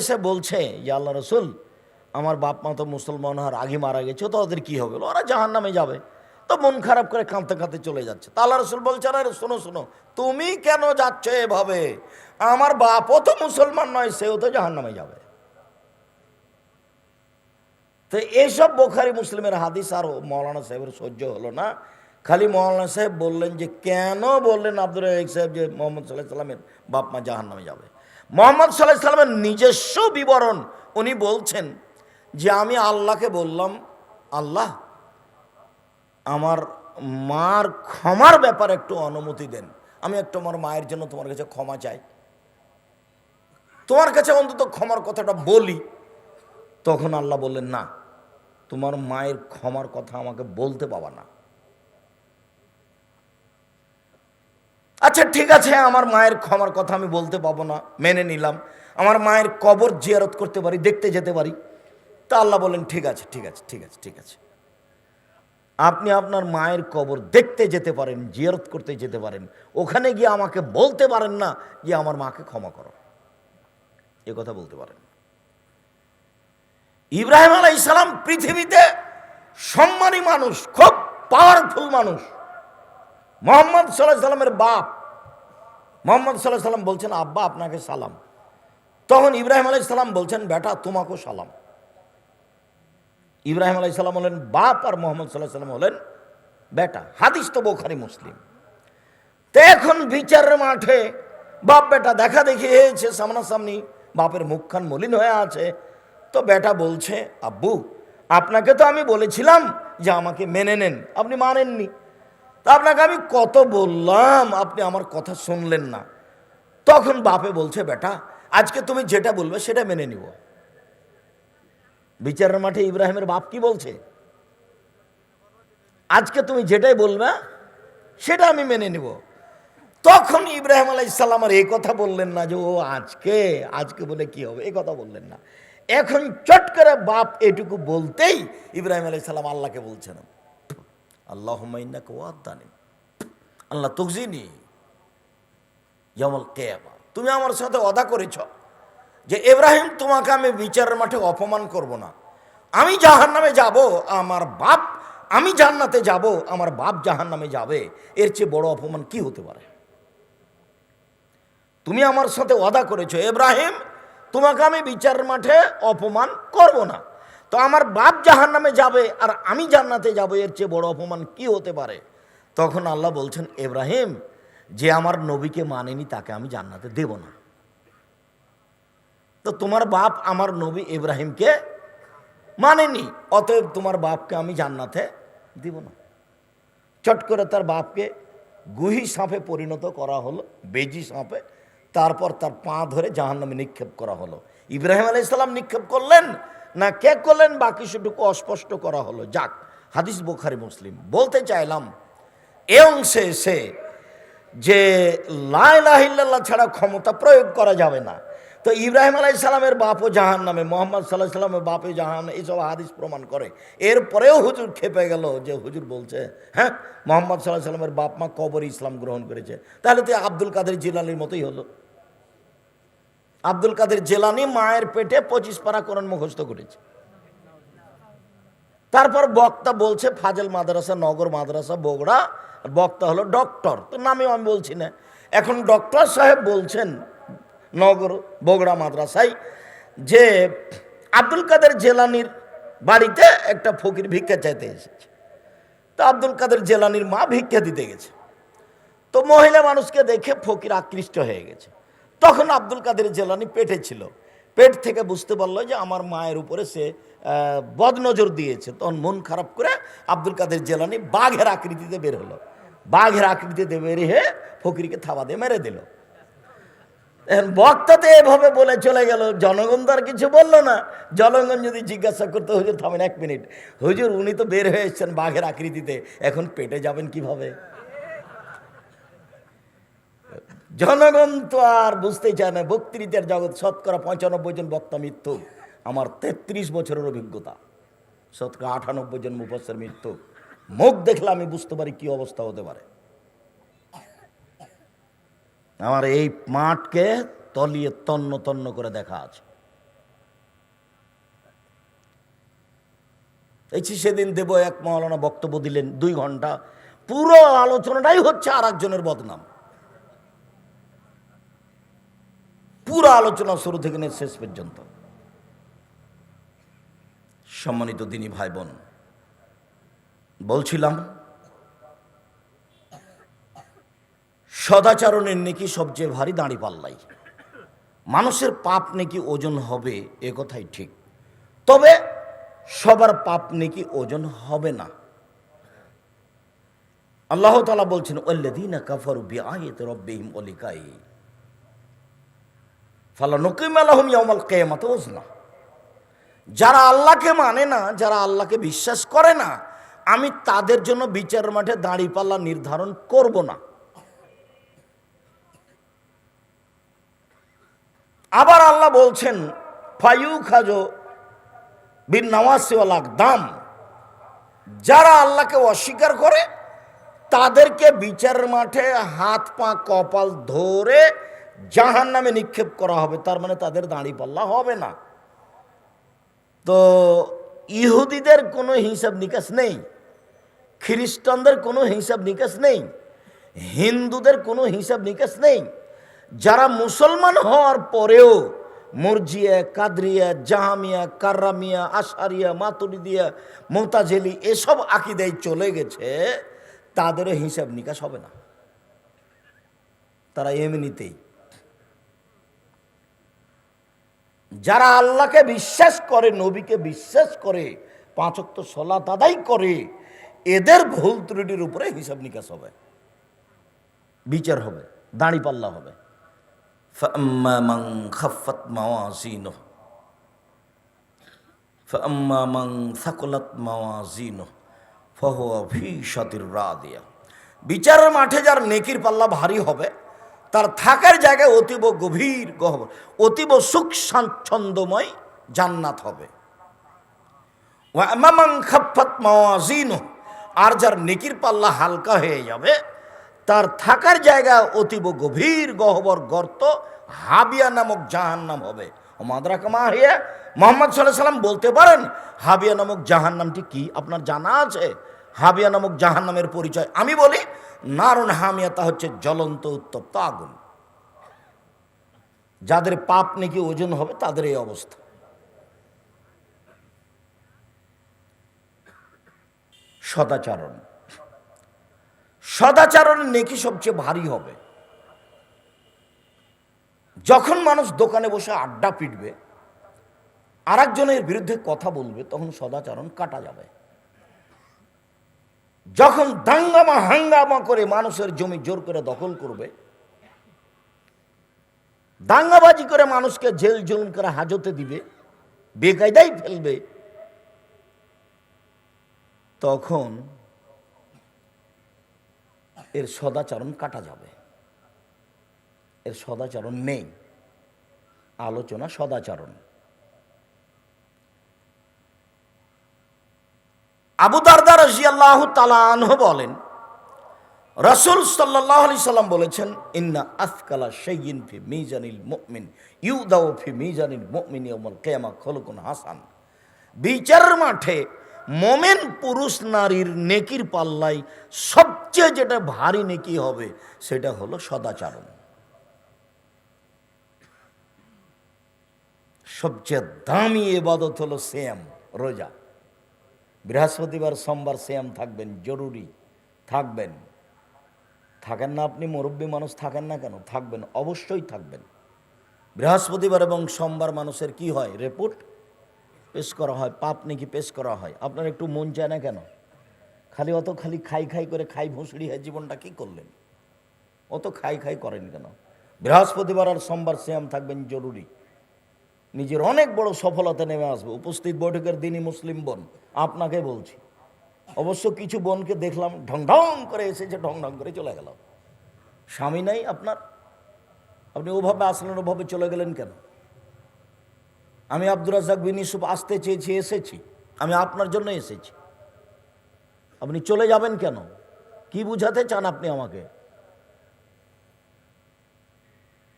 এসে বলছে যে আল্লাহ রসুল, আমার বাপ মা তো মুসলমান হওয়ার আগে মারা গেছে, তো ওদের কী হবে? ওরা জাহান নামে যাবে। তো মন খারাপ করে কাঁদতে কাঁদতে চলে যাচ্ছে। তা আল্লাহ রসুল বলছে, আরে শোনো শোনো, তুমি কেন যাচ্ছ এভাবে? আমার বাপও তো মুসলমান নয়, সেও তো জাহান নামে যাবে। তো এইসব বোখারি মুসলিমের হাদিস আর মৌলানা সাহেবের সহ্য হলো না। খালি মৌলানা সাহেব বললেন যে, কেন বললেন আব্দুল সাহেব যে মোহাম্মদ সাল্লাহ সাল্লামের বাপ মা জাহান নামে যাবে? মোহাম্মদ সাল্লাহ সাল্লামের নিজস্ব বিবরণ উনি বলছেন যে আমি আল্লাহকে বললাম, আল্লাহ, আমার মার ক্ষমার ব্যাপারে একটু অনুমতি দেন। আমি একটু আমার মায়ের জন্য তোমার কাছে ক্ষমা চাই। তোমার কাছে অন্তত ক্ষমার কথাটা বলি। তখন আল্লাহ বললেন, না, তোমার মায়ের ক্ষমার কথা আমাকে বলতে পাবা না। আচ্ছা ঠিক আছে, আমার মায়ের ক্ষমার কথা আমি বলতে পাবো না, মেনে নিলাম। আমার মায়ের কবর জিয়ারত করতে পারি, দেখতে যেতে পারি। তা আল্লাহ বলেন, ঠিক আছে ঠিক আছে ঠিক আছে ঠিক আছে। আপনি আপনার মায়ের কবর দেখতে যেতে পারেন, জিয়ারত করতে যেতে পারেন। ওখানে গিয়ে আমাকে বলতে পারেন না যে আমার মাকে ক্ষমা করো। এ কথা বলতে পারেন। ইব্রাহিম আলাই ইসলাম পৃথিবীতে সম্মানী মানুষ, খুব পাওয়ারফুল মানুষ। মোহাম্মদ সাল্লাহ সাল্লামের বাপ মোহাম্মদ সাল্লাহ সাল্লাম বলছেন, আব্বা, আপনাকে সালাম। তখন ইব্রাহিম আলাই সালাম বলছেন, বেটা, তোমাকেও সালাম। ইব্রাহিম আলাই সাল্লাম হলেন বাপ আর মোহাম্মদ সাল্লাহ সাল্লাম হলেন বেটা, হাদিস তো বোখারি মুসলিম। তো এখন বিচারের মাঠে বাপ বেটা দেখা দেখি হয়েছে সামনাসামনি বাপের মুখখান মলিন হয়ে আছে। তো বেটা বলছে, আব্বু, আপনাকে তো আমি বলেছিলাম যে আমাকে মেনে নেন, আপনি মানেননি। তা আপনাকে আমি কত বললাম, আপনি আমার কথা শুনলেন না। তখন বাপে বলছে, বেটা, আজকে তুমি যেটা বলবে সেটা মেনে নিব। বিচারের মাঠে ইব্রাহিমের বাপ কি বলছে? আজকে তুমি যেটাই বলবে, সেটা আমি মেনে নিব। তখন ইব্রাহিম আলাই ইসাল্লাম আর এই কথা বললেন না যে, ও, আজকে আজকে বলে কি হবে? এই কথা বললেন না। এখন চট করে বাপ এটুকু বলতেই ইব্রাহিম আলাই সাল্লাম আল্লাহকে বলছেন। আল্লাহ ওয়াদানি আল্লাহ তকজিনি তুমি আমার সাথে অদা করেছ যে এব্রাহিম তোমাকে আমি বিচারের মাঠে অপমান করব না। আমি জাহান নামে যাব, আমার বাপ, আমি জান্নাতে যাব, আমার বাপ জাহান নামে যাবে। এর চেয়ে বড় অপমান কি হতে পারে? তুমি আমার সাথে ওয়াদা করেছ এব্রাহিম তোমাকে আমি বিচারের মাঠে অপমান করব না। তো আমার বাপ জাহান নামে যাবে আর আমি জান্নাতে যাব, এর চেয়ে বড় অপমান কি হতে পারে? তখন আল্লাহ বলছেন ইব্রাহিম যে আমার নবীকে মানেনি তাকে আমি জান্নাতে দেব না। তো তোমার বাপ আমার নবী ইব্রাহিমকে মানেনি, অতএব তোমার বাপকে আমি জান্নাতে দিব না। চট করে তার বাপকে গুহি সাপে পরিণত করা হলো, বেজি সাপে, তারপর তার পা ধরে জাহান্নামে নিক্ষেপ করা হলো। ইব্রাহিম আলাই ইসলাম নিক্ষেপ করলেন না, কে করলেন? বাকি সেটুকু অস্পষ্ট করা হলো। যাক, হাদিস বোখারি, মুসলিম। বলতে চাইলাম, এ অংশে এসে যে লাইলাহিল্লাহ ছাড়া ক্ষমতা প্রয়োগ করা যাবে না। তো ইব্রাহিম আলাই সালামের বাপও জাহান নামে, মোহাম্মদ সাল্লাহ সাল্লামের বাপে জাহান, এইসব হাদিস প্রমাণ করে। এরপরেও হুজুর খেপে গেল যে হুজুর বলছে হ্যাঁ মোহাম্মদ সাল্লাহ সাল্লামের বাপ মা কবর ইসলাম গ্রহণ করেছে। তাহলে তো আব্দুল কাদের জিলানির মতোই হলো। আব্দুল কাদের জেলানি মায়ের পেটে পঁচিশ পারা কোরআন মুখস্থ করেছে। তারপর বক্তা বলছে, ফাজল মাদ্রাসা, নগর মাদ্রাসা, বগুড়া। বক্তা হলো, ডক্টর। তো নামেও আমি বলছি না। এখন ডক্টর সাহেব বলছেন, নগর, বগুড়া মাদ্রাসায় যে আব্দুল কাদের জেলানির বাড়িতে একটা ফকির ভিক্ষা চাইতে এসেছে। তো আব্দুল কাদের জেলানির মা ভিক্ষা দিতে গেছে। তো মহিলা মানুষকে দেখে ফকির আকৃষ্ট হয়ে গেছে। তখন আব্দুল কাদের জেলানি পেটে ছিল। পেট থেকে বুঝতে পারল যে আমার মায়ের উপরে সে বদনজর দিয়েছে। তখন মন খারাপ করে আব্দুল কাদের জেলানি বাঘের আকৃতিতে বের হলো। বাঘের আকৃতিতে বের হয়ে ফকিরকে থাবা দিয়ে মেরে দিল। বক্তা তো এভাবে বলে চলে গেল। জনগণ তো আর কিছু বলল না। জনগণ যদি জিজ্ঞাসা করতে, হুজুর, থামেন এক মিনিট। হুজুর, উনি তো বের হয়ে এসছেন বাঘের আকৃতিতে। এখন পেটে যাবেন কীভাবে? জনগণ তো আর বুঝতে চায় না, বক্তৃতার জগৎ, শতকরা পঁচানব্বই জন বক্তা মৃত্যু। আমার ৩৩ বছরের অভিজ্ঞতা, শতকরা আটানব্বই জন মুফসের মৃত্যু। মুখ দেখলে আমি বুঝতে পারি কি অবস্থা হতে পারে। আমার এই মাঠকে তলিয়ে তন্ন তন্ন করে দেখা আছে। এই সেদিন দেব এক মহলানা বক্তব্য দিলেন, দুই ঘণ্টা। পুরো আলোচনাটাই হচ্ছে আর একজনের বদনাম। পুরো আলোচনা শুরু থেকে নিয়ে শেষ পর্যন্ত। সম্মানিত দিনী ভাই বোন বলছিলাম, সদাচরণের নেকি সবচেয়ে ভারী দাঁড়ি পাল্লাই। মানুষের পাপ নেকি ওজন হবে, এ কথাই ঠিক। তবে সবার পাপ নেকি ওজন হবে না। আল্লাহ তালা বলছেন ওল্লাদিনা কাফারু বিআয়াতি রব্বিহিম ওলিকাই। ফালা নকিম আলাহুম ইয়াউমাল কিয়ামাতে ওজনা যারা আল্লাহকে মানে না, যারা আল্লাহকে বিশ্বাস করে না, আমি তাদের জন্য বিচার মাঠে দাঁড়িপাল্লা নির্ধারণ করব না। আবার আল্লাহ বলছেন ফায়ু খাজো বিন নওয়াসিওয়ালাক দাম যারা আল্লাহকে অস্বীকার করে, তাদেরকে বিচারের মাঠে হাত পা কপাল ধরে জাহান নামে নিক্ষেপ করা হবে, তার মানে তাদের দাঁড়িপাল্লা হবে না। তো ইহুদিদের কোনো হিসাব নিকাশ নেই, খ্রিস্টানদের কোনো হিসাব নিকাশ নেই, হিন্দুদের কোনো হিসাব নিকাশ নেই। যারা মুসলমান হওয়ার পরেও মর্জিয়া, কাদরিয়া, জাহামিয়া কার্রামিয়া আশারিয়া, মাতুরিদিয়া, মোতাজেলি এসব আকিদায় চলে গেছে, তাদেরও হিসাব নিকাশ হবে না। তারা এমনিতেই যারা আল্লাহকে বিশ্বাস করে, নবীকে বিশ্বাস করে পাঁচক্ত সলা দাদাই করে, এদের ভুল ত্রুটির উপরে হিসাব নিকাশ হবে। বিচার হবে দাঁড়িপাল্লা হবে। বিচারের মাঠে যার নেকির পাল্লা ভারী হবে তার থাকার জায়গায় অতীব গভীর গহবর, অতীব সুখ স্বাচ্ছন্দ্যময় জান্নাত হবে। আর যার নেকির পাল্লা হালকা হয়ে যাবে, তার থাকার জায়গা অতীব গভীর গহবর গর্ত হাবিয়া নামক জাহান নাম হবে মাদরা মোহাম্মদ সাল্লাম বলতে পারেন, হাবিয়া নামক জাহান নামটি কি? আপনার জানা আছে? হাবিয়া নামক জাহান নামের পরিচয়। আমি বলি নারণ হামিয়া তা হচ্ছে জ্বলন্ত উত্তপ্ত আগুন। যাদের পাপ নাকি ওজন হবে, তাদের এই অবস্থা। সদাচরণ। সদাচরণের নেকি সবচেয়ে ভারী হবে? যখন মানুষ দোকানে বসে আড্ডা পিটবে আর বিরুদ্ধে কথা বলবে, তখন সদাচরণ কাটা যাবে। যখন দাঙ্গামা, হাঙ্গামা করে মানুষের জমি জোর করে দখল করবে, দাঙ্গাবাজি করে মানুষকে জেল জুলুম করে হাজতে দিবে বেকায়দাই ফেলবে, তখন এর সদাচরণ কাটা যাবে। এর সদাচরণ নেই। আলোচনা সদাচরণ। আবু দারদা রাজিয়াল্লাহ তালাহ বলেন, রসুল সাল্লাহ আলি সাল্লাম বলেছেন, ইন্না আফকালা সেইন ফি মিজানিল মুমিন ইউদাও ফি মিজানিল মুমিন ইয়াউমাল কিয়ামা খলকুন হাসান। বিচার মাঠে মোমেন পুরুষ নারীর নেকির পাল্লাই সবচেয়ে যেটা ভারী নেকি হবে, সেটা হলো সদাচরণ। সবচেয়ে দামি এবাদত হলো শ্যাম রোজা। বৃহস্পতিবার সোমবার শ্যাম থাকবেন, জরুরি। থাকবেন। থাকেন না আপনি, মুরব্বী মানুষ থাকেন না কেন? থাকবেন, অবশ্যই থাকবেন। বৃহস্পতিবার এবং সোমবার মানুষের কি হয়? রিপোর্ট পেশ করা হয়, পাপ নাকি পেশ করা হয়। আপনার একটু মন চায় না কেন? খালি অত খালি খাই খাই করে খাই ভুঁসড়ি হয় জীবনটা কি করলেন? অত খাই খাই করেন কেন? বৃহস্পতিবার আর সোমবার শ্যাম থাকবেন, জরুরি। নিজের অনেক বড় সফলতা নেমে আসবে। উপস্থিত বৈঠকের দিনই মুসলিম বোন, আপনাকে বলছি। অবশ্য কিছু বোনকে দেখলাম ঢং ঢং করে এসেছে, ঢং ঢং করে চলে গেল। স্বামী নাই আপনার? আপনি ওভাবে আসলেন, ওভাবে চলে গেলেন কেন? আমি আব্দুর রাজাক বিন ইউসুফ আসতে চেয়েছি, এসেছি। আমি আপনার জন্য এসেছি। আপনি চলে যাবেন কেন? কি বুঝাতে চান আপনি আমাকে?